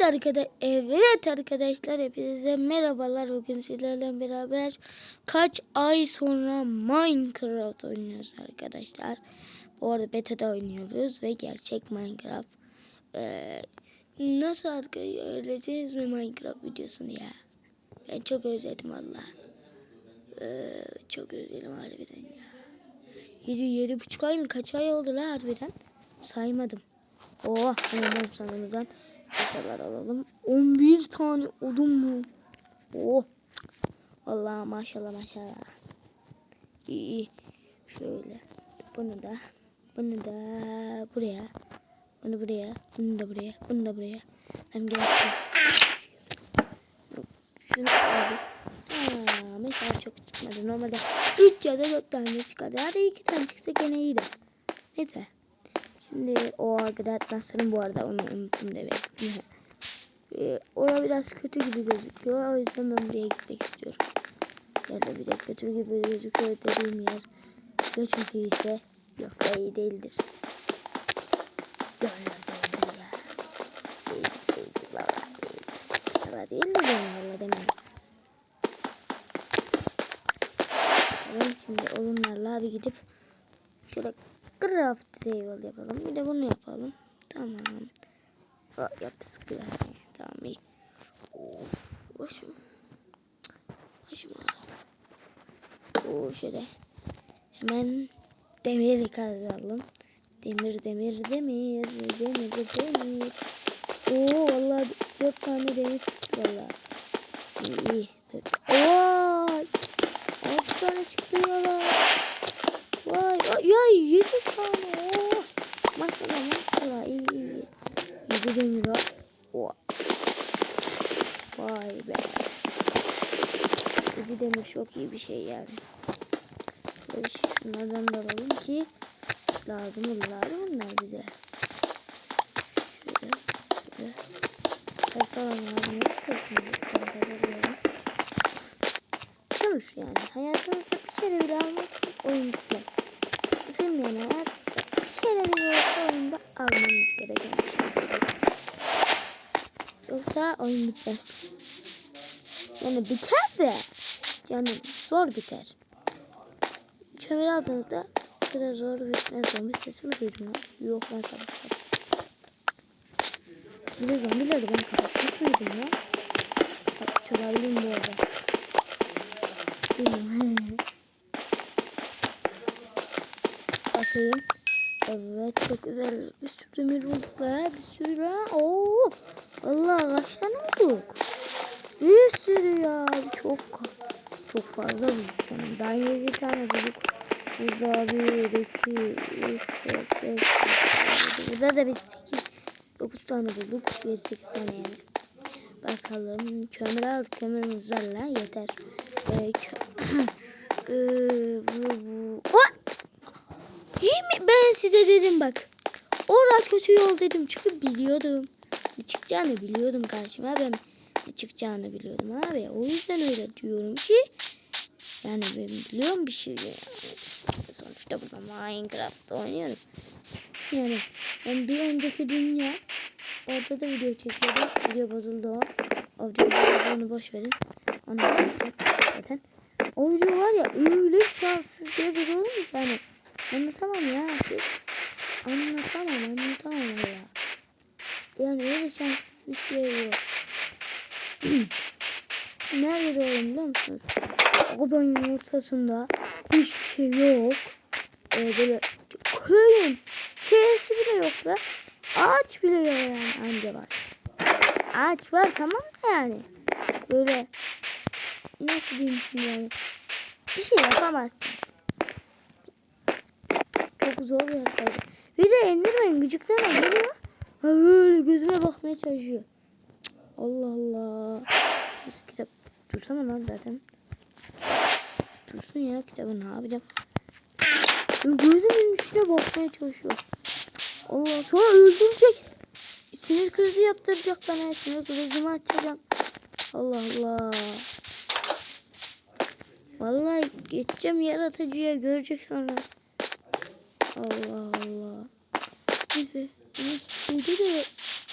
Evet arkadaş evet arkadaşlar hepinize merhabalar. Bugün sizlerle beraber kaç ay sonra Minecraft oynuyoruz arkadaşlar. Bu arada beta'da oynuyoruz ve gerçek Minecraft. Ee, nasıl arkadaşlar özlediniz mi Minecraft videosunu ya? Ben çok özledim valla. Ee, çok özledim harbiden ya. Yedi, yedi buçuk ay mı kaç ay oldu la harbiden? Saymadım. Oh hemen sanırımızdan eşyalar alalım. 11 tane odun mu? Oh. Allah maşallah maşallah. İyi. Şöyle. Bunu da. Bunu da buraya. Bunu buraya. Bunu da buraya. Bunu da buraya. Hem gerekli. Şunu. Aa, mesela çok çıkmadı. Normalde 3 ya da 4 tane çıkardı. Hadi 2 tane çıksa gene iyiydi. Neyse. Şimdi o arkadaşlarım bu arada onu unuttum demek. ee, orada biraz kötü gibi gözüküyor. O yüzden ben buraya gitmek istiyorum. Ya da bir de kötü gibi gözüküyor dediğim yer. Ya çok iyiyse yok da iyi değildir. Yok yok değildir ya. Değil, değildir valla değildir. İnşallah değildir benim valla demiyorum. Bakalım şimdi olumlarla bir gidip şöyle craft table yapalım. Bir de bunu yapalım. Tamam. O, yap sıkılar. Tamam iyi. Of, başım. Başım ağrıdı. O şöyle. Hemen demir kazalım. Demir demir demir demir demir. Oo vallahi dört tane demir çıktı vallahi. İyi iyi. Dört. Oo, altı tane çıktı ay, ya yedi tane. Oh. Maşallah maşallah iyi iyi. Yedi demir var. Vay be. Yedi demir çok iyi bir şey yani. Böyle şey, şunlardan da alalım ki lazım olurlar bunlar bize. Şöyle şöyle. Kaç falan lazım yoksa. Çalış yani. Hayatınızda bir kere bile almazsanız oyun bitmez. Hayat bir olsa oyunda almanız gereken bir şey. Yoksa oyun bitmez. Yani biter de. Yani zor biter. Kömür aldığınızda kadar zor bitmez. Zombi sesi mi duydum ya? Yok ben sabah Bir de zombileri ben kapatmış mıydım ya? Kapatmış olabilirim bu arada. Bilmiyorum. Bakayım. Evet çok güzel. Bir sürü demir bulduk be. Bir sürü ha. Oo. Vallahi kaç tane bulduk? Bir sürü ya. Çok çok fazla bulduk sanırım. Ben 7 tane bulduk. Burada 1, 2, 3, 4, 5, 6, 7. Burada da bir 8, 9 tane bulduk. 7, 8 tane yani. Bakalım. Kömür aldık. Kömürümüz var la. Yeter. Ee, kö ee, bu, bu. Oh! Mi? Ben size dedim bak. Orada kötü yol dedim. Çünkü biliyordum. Ne çıkacağını biliyordum karşıma. Ben ne çıkacağını biliyordum abi. O yüzden öyle diyorum ki. Yani ben biliyorum bir şey. Yani. Sonuçta burada Minecraft oynuyorum. Yani ben bir önceki dünya orada da video çekiyordum. Video bozuldu o. O videoyu boş verin. Onu zaten. O video var ya öyle şanssız diye bir yani. Anlatamam ya. Anlatamam anlatamam ya. Yani öyle şanssız bir şey yok. Nerede doğdum biliyor musunuz? Odanın ortasında hiçbir şey yok. Ee, böyle köyün şeysi bile yok da ağaç bile yok yani anca var. Ağaç var tamam da yani. Böyle nasıl diyeyim şimdi yani. Bir şey yapamazsın. Zor yapsaydı. Bir de Enderman gıcıklarına geliyor. Böyle gözüme bakmaya çalışıyor. Allah Allah. Biz kitap dursana lan zaten. Dursun ya kitabı ne yapacağım. Gözümün içine bakmaya çalışıyor. Allah sonra öldürecek. Sinir krizi yaptıracak bana. Sinir krizimi açacağım. Allah Allah. Vallahi geçeceğim yaratıcıya görecek sonra. Allah Allah. Neyse. Neyse de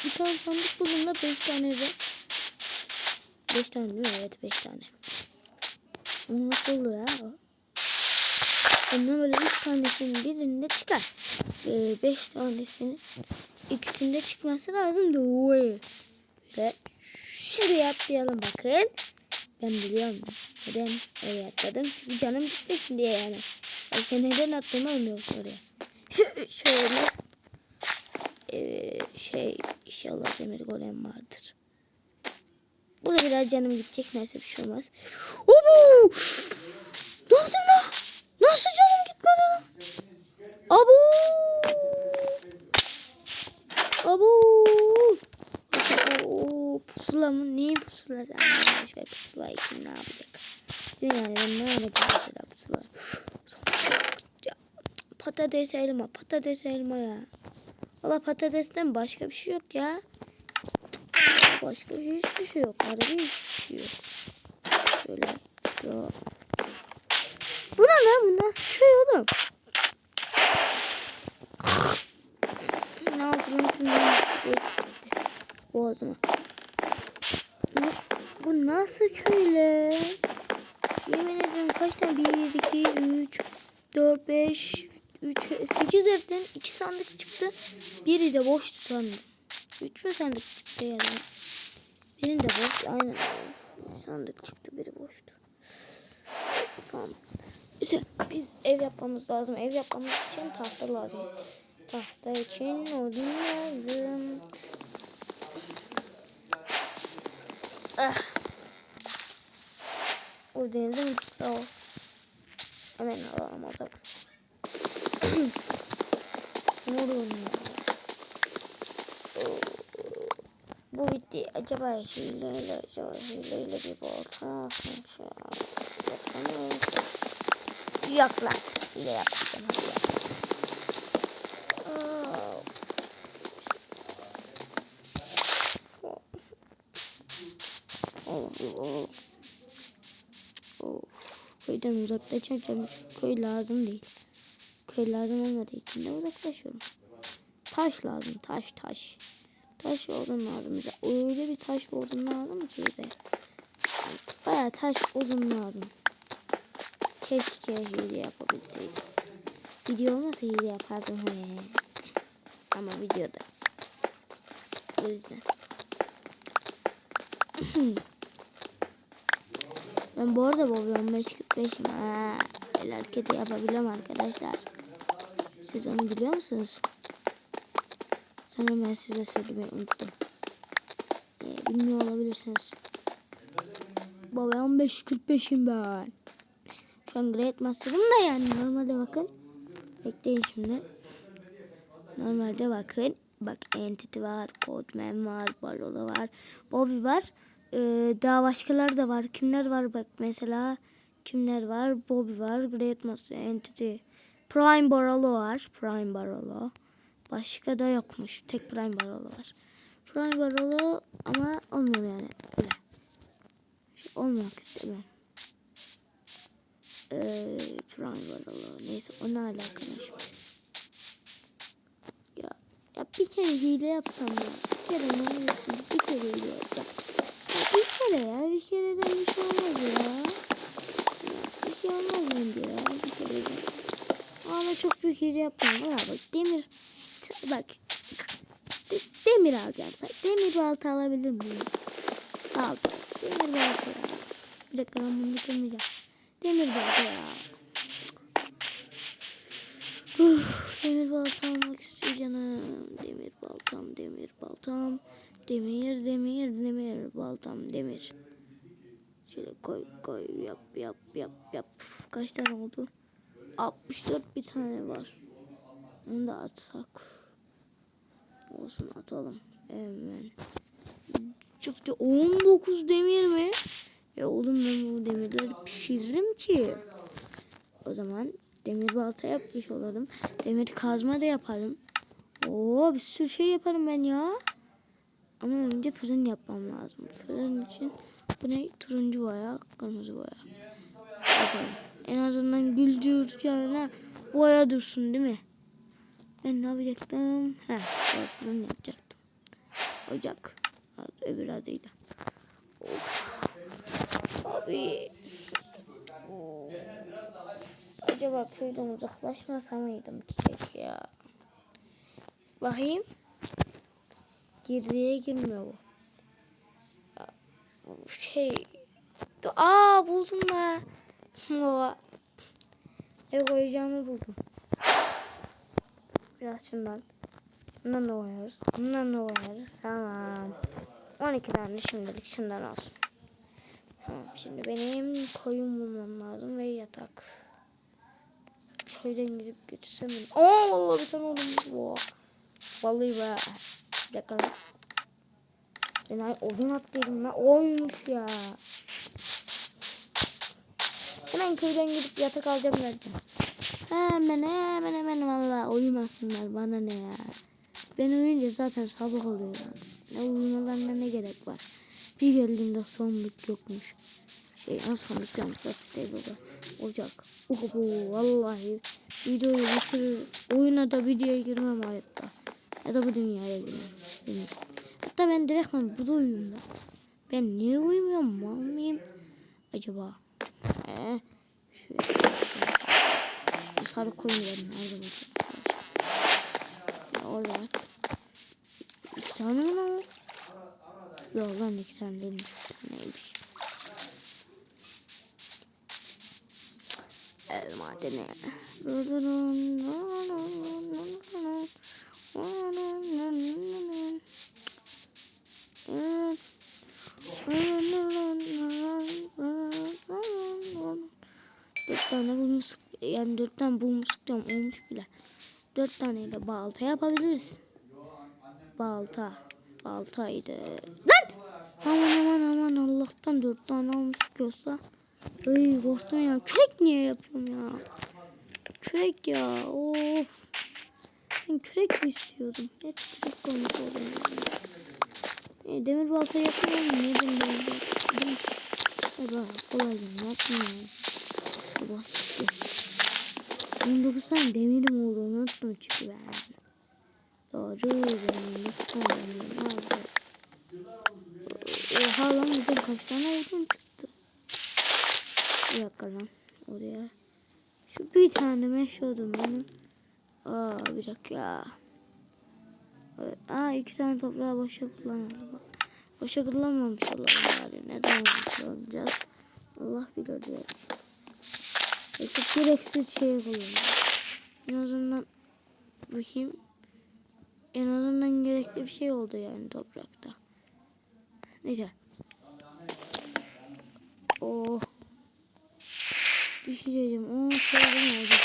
bir tane sandık buldum da 5 tane de. 5 tane değil mi? Evet 5 tane. Ama nasıl olur ya? Ondan böyle 3 tanesinin birinde çıkar. 5 tanesinin ikisinde çıkması lazım da oy. Ve şuraya atlayalım bakın. Ben biliyorum. Neden oraya atladım? Çünkü canım gitmesin diye yani. Başka neden attığımı bilmiyoruz oraya. Şöyle. Ee, şey inşallah demir golem vardır. Burada biraz canım gidecek neyse bir şey olmaz. Obu! Nasıl lan? Nasıl canım gitmedi lan? Abu! Abu! Oo, pusula mı? Neyin pusulası? Ver pusulayı kim ne yapacak? Değil mi ben ne yapacağım pusula? Patates elma, patates elma ya. Valla patatesten başka bir şey yok ya. Başka hiçbir şey yok. Harbi hiçbir şey yok. Şöyle. Yo. Bu ne lan? Bu nasıl köy oğlum? ne oldu? Tüm gitti. Boğazıma. Bu nasıl köyle? Yemin ederim kaç tane? 1, 2, 3, 4, 5, 3, 8 evden 2 sandık çıktı. Biri de boştu sandım. 3 mü sandık çıktı yani? Birinde boş. Aynen. Of, sandık çıktı. Biri boştu. Tamam. İşte biz ev yapmamız lazım. Ev yapmamız için tahta lazım. Tahta için odun lazım. Ah. O değil değil mi? O. Hemen alalım o zaman. Ne oluyor ya? Bu bitti. Acaba hileyle, acaba hileyle bir balta yapmışım. Baksana. Yok lan. Hile yapacağım. Hile. Oh. Köyden uzaklaşacağım. Köy lazım değil. Köy lazım olmadığı için de uzaklaşıyorum. Taş lazım. Taş taş. Taş odun lazım bize. Öyle bir taş odun lazım ki bize. Baya taş odun lazım. Keşke hile yapabilseydim. Video olmasa hile yapardım. Ama videodayız. O yüzden. ben bu arada Bobby 15.45'im. Ha, el hareketi yapabiliyorum arkadaşlar. Siz onu biliyor musunuz? Sanırım ben size söylemeyi unuttum. Ee, bilmiyor olabilirsiniz. Baba 15.45'im ben. Şu an Great Master'ım da yani normalde bakın. Bekleyin şimdi. Normalde bakın. Bak Entity var, Codeman var, Barolo var, Bobby var. Ee, daha başkaları da var. Kimler var bak mesela. Kimler var? Bobby var, Great Master, Entity. Prime Barolo var. Prime Barolo. Başka da yokmuş. Tek Prime Barolo var. Prime Barolo ama olmuyor yani. Öyle. Şey, olmak istemiyorum. Ee, Prime Barolo. Neyse ona alakalı. Ya, ya bir kere hile yapsam ya. Bir kere ne olursun? Bir kere hile yapacağım. Ya bir kere ya. Bir kereden bir şey olmaz ya. ya bir şey olmaz bence ya. Bir kere de. Ama çok büyük hile yapmam. Valla bak demir bak de, demir alacağım. Demir balta alabilir miyim? Balta. Demir balta ya. Bir dakika ben bunu kırmayacağım. Demir balta ya. Uf, demir balta almak istiyor canım. Demir baltam, demir baltam. Demir, demir, demir baltam, demir. Şöyle koy, koy, yap, yap, yap, yap. Kaç tane oldu? 64 bir tane var. Onu da atsak. Olsun atalım. Hemen. Çıktı 19 demir mi? Ya oğlum ben bu demirleri pişiririm ki. O zaman demir balta yapmış olalım. Demir kazma da yaparım. Oo bir sürü şey yaparım ben ya. Ama önce fırın yapmam lazım. Fırın için bu ne? Turuncu boya, kırmızı boya. Yapalım. En azından güldürürken boya dursun değil mi? Ben ne yapacaktım? Ha, fırın yapacaktım. Ocak. Öbür adıyla. Of. Abi. Oo. Acaba köyden uzaklaşmasa mıydım ki keşke ya. Bakayım. Girdiye girmiyor bu Şey. Aa buldum ben. Ev koyacağımı buldum. Biraz şundan. Bundan da koyarız. Bundan da koyarız. Tamam. 12 tane şimdilik şundan olsun. Tamam, şimdi benim koyun bulmam lazım ve yatak. Köyden gidip götürsem mi? Aa vallahi bir tane bu. Vallahi be. Bir dakika. Ben ay odun attıydım lan. Oymuş ya. Hemen köyden gidip yatak alacağım vereceğim. Hemen hemen hemen valla uyumasınlar bana ne ya. Ben uyuyunca zaten sabah oluyor. Ne uyumalarına ne gerek var. Bir geldiğimde sonluk yokmuş. Şey en sonluk yanlış gazeteye baba. Ocak. Uhu vallahi videoyu bitirir. Oyuna da videoya girmem hayatta. Ya da bu dünyaya girmem. Hatta ben direkt burada uyuyayım ben. Ben niye uyumuyorum mal mıyım? Acaba? Ee, şöyle. Sarı. Nerede bakayım? Orada bak. İki tane mi lan? Yok lan iki tane değilmiş. Bir taneymiş. El madeni. Dört tane bulmuştuk. Yani dört tane bulmuştuk diyorum. Olmuş bile. Dört taneyle balta yapabiliriz. Balta. Baltaydı. Lan! Aman aman aman Allah'tan dört tane olmuş yoksa. Ay korktum ya. Kürek niye yapıyorum ya? Kürek ya. Of. Ben kürek mi istiyordum? Evet kürek olmuş oldum. E, demir balta yapıyorum. Niye demir balta? Ay bak kolay gün yapmıyorum. Sabah çıktı. 29 tane demirim olduğunu unuttum çünkü ben. Doğru benim 29 tane demirim vardı. Oha lan buradan kaç tane odun çıktı. Bir dakika lan oraya. Şu bir tane meş odun benim. Aa bir dakika. Aa iki tane toprağı boşa kullanalım. Boşa kullanmamış olalım bari. Neden olmuş olacağız? Allah bilir diyor. Çok gereksiz şey kullanıyorum. En azından bakayım. En azından gerekli bir şey oldu yani toprakta. Neyse. Oh. Bir şey diyeceğim. Oo söyledim oldu.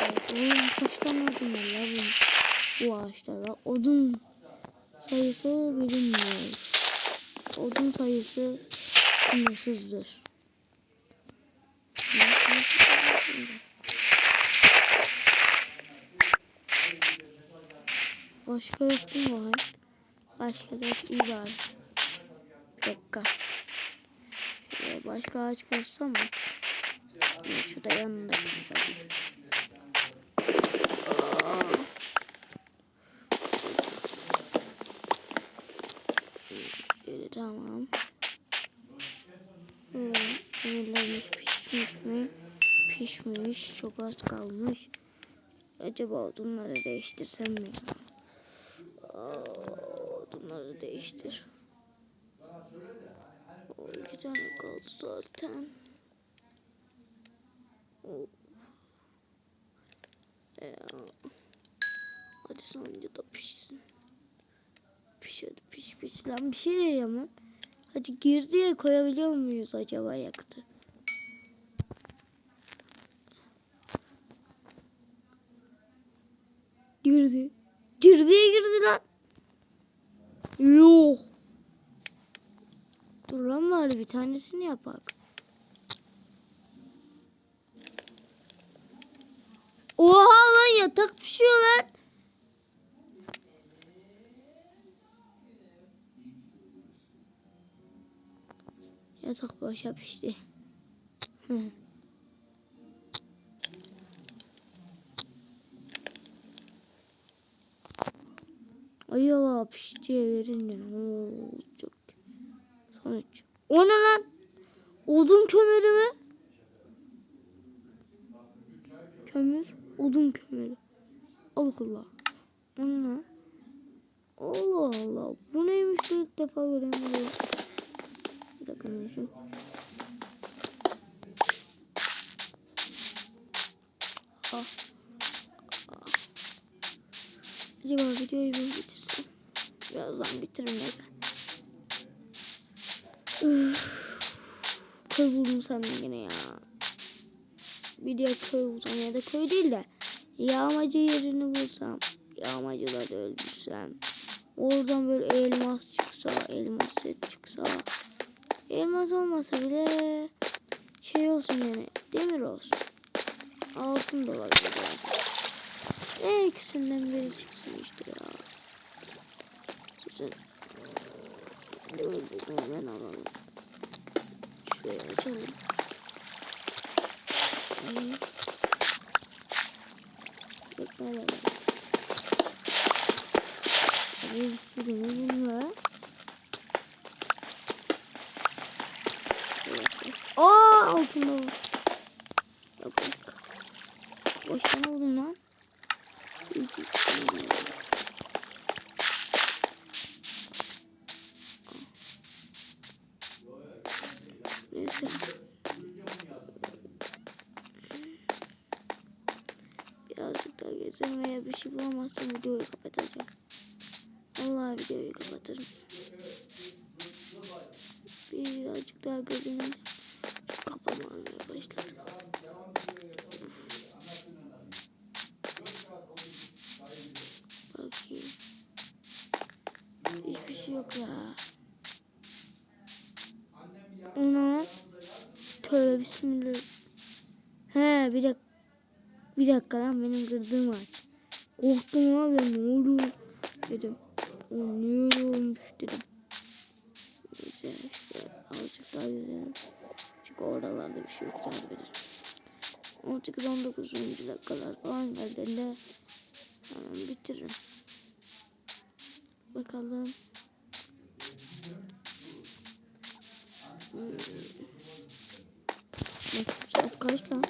Evet, oğlum kaç tane odun var ya bu, bu ağaçlarda. Odun sayısı bilinmiyor. Odun sayısı sınırsızdır. Başka mi var? Başka da iyi. Bir dakika. Şöyle başka ağaç kaçsam mı? Şurada yanında. Evet, tamam. Evet, Demirlerimiz pişmiş mi? Pişmiş. Çok az kalmış. Acaba odunları değiştirsem mi? Aa, odunları değiştir. O iki tane kaldı zaten. O. Ya. Hadi sonuncu da pişsin. Piş hadi piş piş. Lan bir şey diyeceğim lan. Hadi girdiye koyabiliyor muyuz acaba yaktı? Girdi. Girdiye girdi lan. Yok. Dur lan bari bir tanesini yapak. Oha lan yatak pişiyor lan. Yatak başa pişti. Hı. Acaba piştiye verince ne olacak? Sonuç. O ne lan? Odun kömürü mü? Kömür, odun kömürü. Allah Allah. O ne? Allah Allah. Bu neymiş bu ilk defa görüyorum. Bir dakika ne şu? Ah. Ah. Acaba videoyu ben bitirsem? Birazdan bitiririm. Üf. Köy buldum sandım yine ya. Bir diğer köy bulsam ya da köy değil de yağmacı yerini bulsam. Yağmacıları öldürsem. Oradan böyle elmas çıksa, elmas set çıksa. Elmas olmasa bile şey olsun yani demir olsun. Altın da olabilir. En ikisinden biri çıksın işte ya. Güzel. Dur dur hemen alalım. Şurayı açalım. Alalım. Bir sürü bunlar. Aa. Yok başka. Boşuna oldum lan. İki, iki, Neyse. Birazcık daha gezeceğim veya bir şey bulamazsam videoyu kapatacağım. Vallahi videoyu kapatırım. Birazcık daha gezince kafam ağrımaya başladı. Bakayım. Hiçbir şey yok ya. Ana. Tövbe bismillah. He bir dakika. Bir dakika lan benim kırdığım ağaç. Korktum abi ne oldu dedim. O ne olmuş dedim. Neyse işte azıcık daha yüzelim. Çünkü oralarda bir şey yok harbiden. 18-19. dakikalar falan geldiğinde hemen bitiririm. Bakalım. Hmm. Saat kaç lan?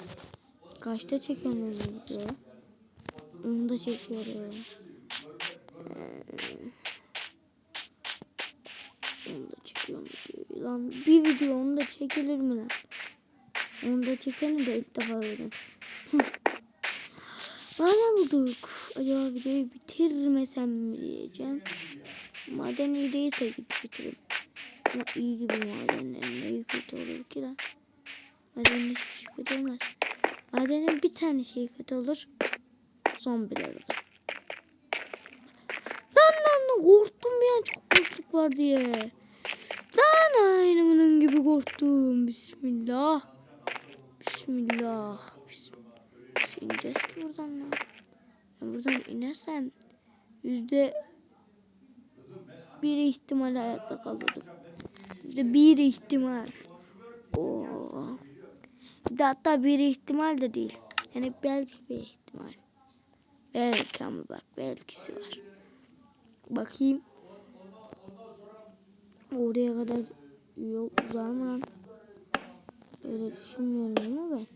Kaçta bu videoyu? Onu da çekiyorum. Ee, onu da çekiyorum. Lan bir video onu da çekilir mi lan? Onu da çekelim de ilk defa öyle. Bana bulduk. Acaba videoyu bitirmesem mi diyeceğim. Maden iyi değilse git bitiririm. Ama iyi gibi madenlerin iyi kötü olur ki lan. Madenin hiçbir şey kötü olmaz. Madenin bir tane şey kötü olur. Zombiler olur. Lan lan lan korktum bir an çok boşluk var diye. Lan aynı bunun gibi korktum. Bismillah. Bismillah. Bismillah. Nasıl ineceğiz ki buradan lan? Ben buradan inersem yüzde bir ihtimal hayatta kalırım. Yüzde bir ihtimal. Oo. Bir de hatta bir ihtimal de değil. Yani belki bir ihtimal. Belki ama bak belkisi var. Bakayım. Oraya kadar yol uzar mı lan? Öyle düşünmüyorum ama ben.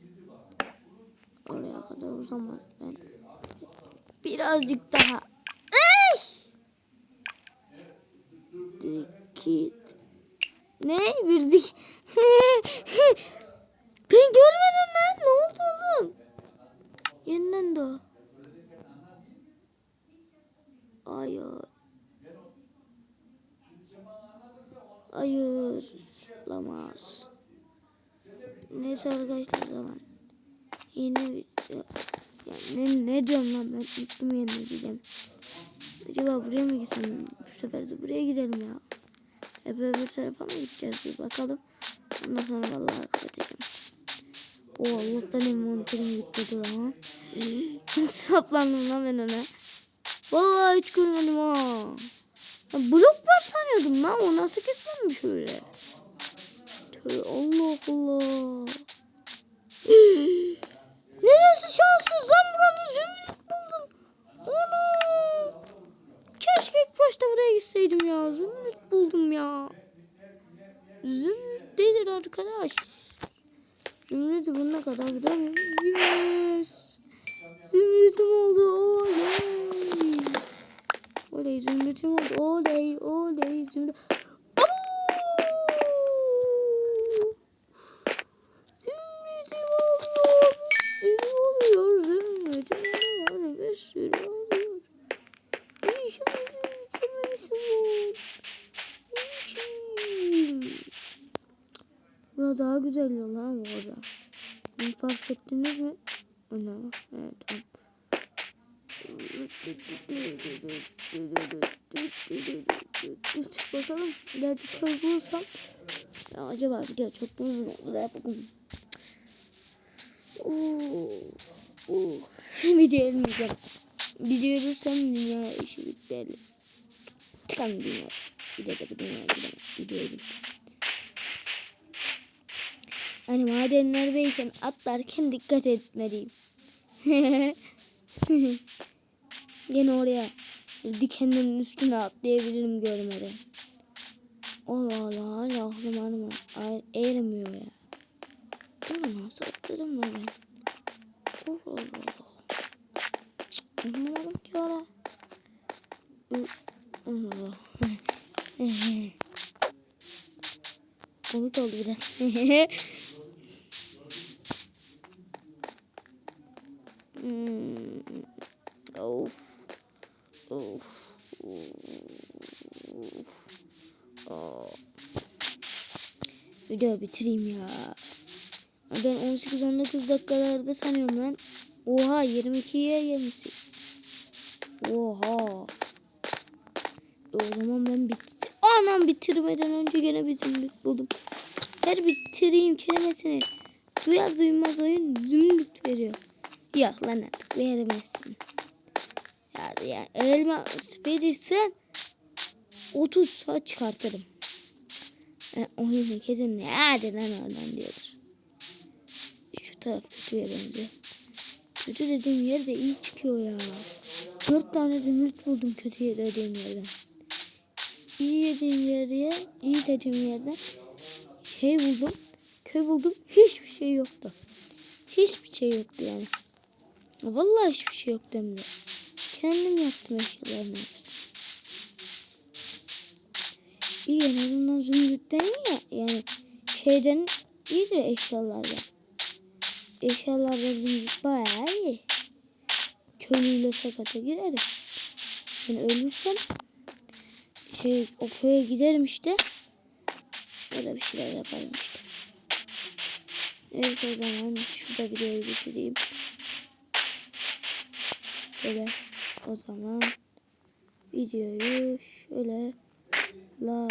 Oraya kadar uzamaz ben. Birazcık daha. Ay! Dikit. Ne? Bir dik. ben görmedim lan. Ne oldu oğlum? Yeniden de o. Hayır. Hayır. Olamaz. Neyse arkadaşlar zaman. Yeni video. Ya ne, ne diyorum lan ben unuttum yeni diyeceğim. Acaba buraya mı gitsem? Bu sefer de buraya gidelim ya. Hep öbür tarafa mı gideceğiz bir bakalım. Ondan sonra vallahi kapatacağım. O Allah'tan envanterim gitmedi lan. Saplandım lan ben ona. Vallahi hiç görmedim ha. Ya blok var sanıyordum lan. O nasıl kesilmiş öyle? Tövbe Allah Allah. Neresi şanssız lan buranın zümrüt buldum. Ana. Keşke ilk başta buraya gitseydim ya. Zümrüt buldum ya. Zümrüt nedir arkadaş? Zümrüt'ü bununla kadar biliyor muyum? Yes. Zümrüt'üm oldu. Oley. Oley zümrütüm oldu. Oley. Oley. Zümrüt. Zümrütüm oluyor. Bir oluyor. Zümrütüm oluyor. Bir sürü oluyor. İşim bitirmemişim bu. Daha güzel yol ha bu arada. Bunu fark ettiniz mi? Ana, evet tamam. Çık bakalım. İleride köy bulursam. Ya acaba video çok mu uzun olur ya bugün? Oo, oo. video elmeyeceğim. Video ölürsem dünya işi bitti. Çıkan dünya. Bir de dünya. Video ölürsem. Hani madenlerdeyken atlarken dikkat etmeliyim. Yine oraya dikenlerin üstüne atlayabilirim görmeden. Allah Allah hala aklım anıma eğilmiyor ya. Bunu nasıl atladım mı ben? Allah Allah. Anlamadım ki ara. Allah. Komik oldu biraz. Hmm. Of. Of. Of. Of. Video bitireyim ya. Ben 18-19 dakikalarda sanıyorum lan. Oha 22'ye gelmişsin. Oha. O zaman ben bitti. Anam bitirmeden önce gene bir zümrüt buldum. Her bitireyim kelimesini. Duyar duymaz oyun zümrüt veriyor. Yok lan artık veremezsin. Ya, ya elma verirsen 30 saat çıkartırım. Yani oyunu kesin ne hadi lan oradan diyordur. Şu taraf kötüye benziyor. Kötü dediğim yerde iyi çıkıyor ya. Dört tane zümrüt buldum kötü dediğim yerden. İyi dediğim yerde, iyi dediğim yerden şey buldum. Köy buldum. Hiçbir şey yoktu. Hiçbir şey yoktu yani. Vallahi hiçbir şey yoktu hem de. Kendim yaptım eşyalarını hepsini. İyi en azından zümrütten ya. Yani şeyden iyidir eşyalardan. Eşyalardan zümrüt bayağı iyi. Köylüyle sakata girerim. Ben ölürsem şey o giderim işte. Böyle bir şeyler yaparım işte. Evet o zaman şurada videoyu bitireyim. Şöyle o zaman videoyu şöyle la